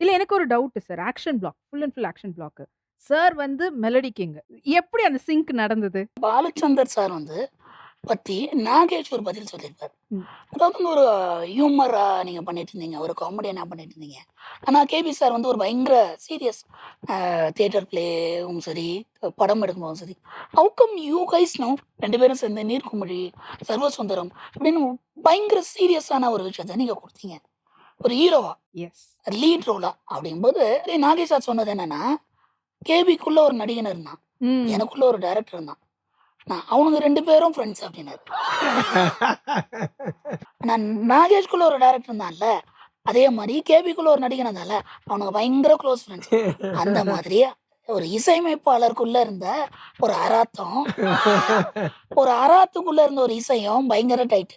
இல்ல எனக்கு ஒரு doubt sir. Action block. Full and full action block. Sir வந்து மெலடி கிங். எப்படி அந்த சிங்க் நடந்தது? பாலச்சந்தர் சார் வந்து பத்தி நாகேஷ் ஒரு பதில் சொல்லியிருப்பாரு. அதாவது ஒரு ஹியூமரா நீங்க பண்ணிட்டு இருந்தீங்க. ஒரு காமெடியனா பண்ணிட்டு இருந்தீங்க. ஆனா கேபி சார் வந்து ஒரு பயங்கர சீரியஸ் தியேட்டர் பிளேவும் சரி, படம் எடுக்கும்போதும் சரி. How come you guys know 2 பேரும் சேர்ந்து நீர்க்குமிழி, சர்வசுந்தரம் அப்படின்னு பயங்கர சீரியஸான ஒரு விஷயத்த நீங்க குடுத்தீங்க. ஒரு ஹீரோவா, எஸ். லீட் ரோலா அப்படிங்கும்போது நாகேஷ் சொன்னது என்னன்னா, கேபிக்குள்ள ஒரு நடிகன் இருந்தான். எனக்குள்ள ஒரு டைரக்டர் இருந்தான். நான் அவனுங்க 2 பேரும் ஃப்ரெண்ட்ஸ் அப்படின்னாரு. நான் நாகேஷ்குள்ள ஒரு டைரக்டர் இருந்தான்ல, அதே மாரி கேபிக்குள்ள ஒரு நடிகன் இருந்தான்ல, அவனுங்க பயங்கர க்ளோஸ் ஃப்ரெண்ட்ஸ். அந்த மாதிரி ஒரு இசையமைப்பாளருக்குள்ள இருந்த ஒரு அராத்தம், ஒரு அராத்துக்குள்ள இருந்த ஒரு இசையும் பயங்கர டைட்.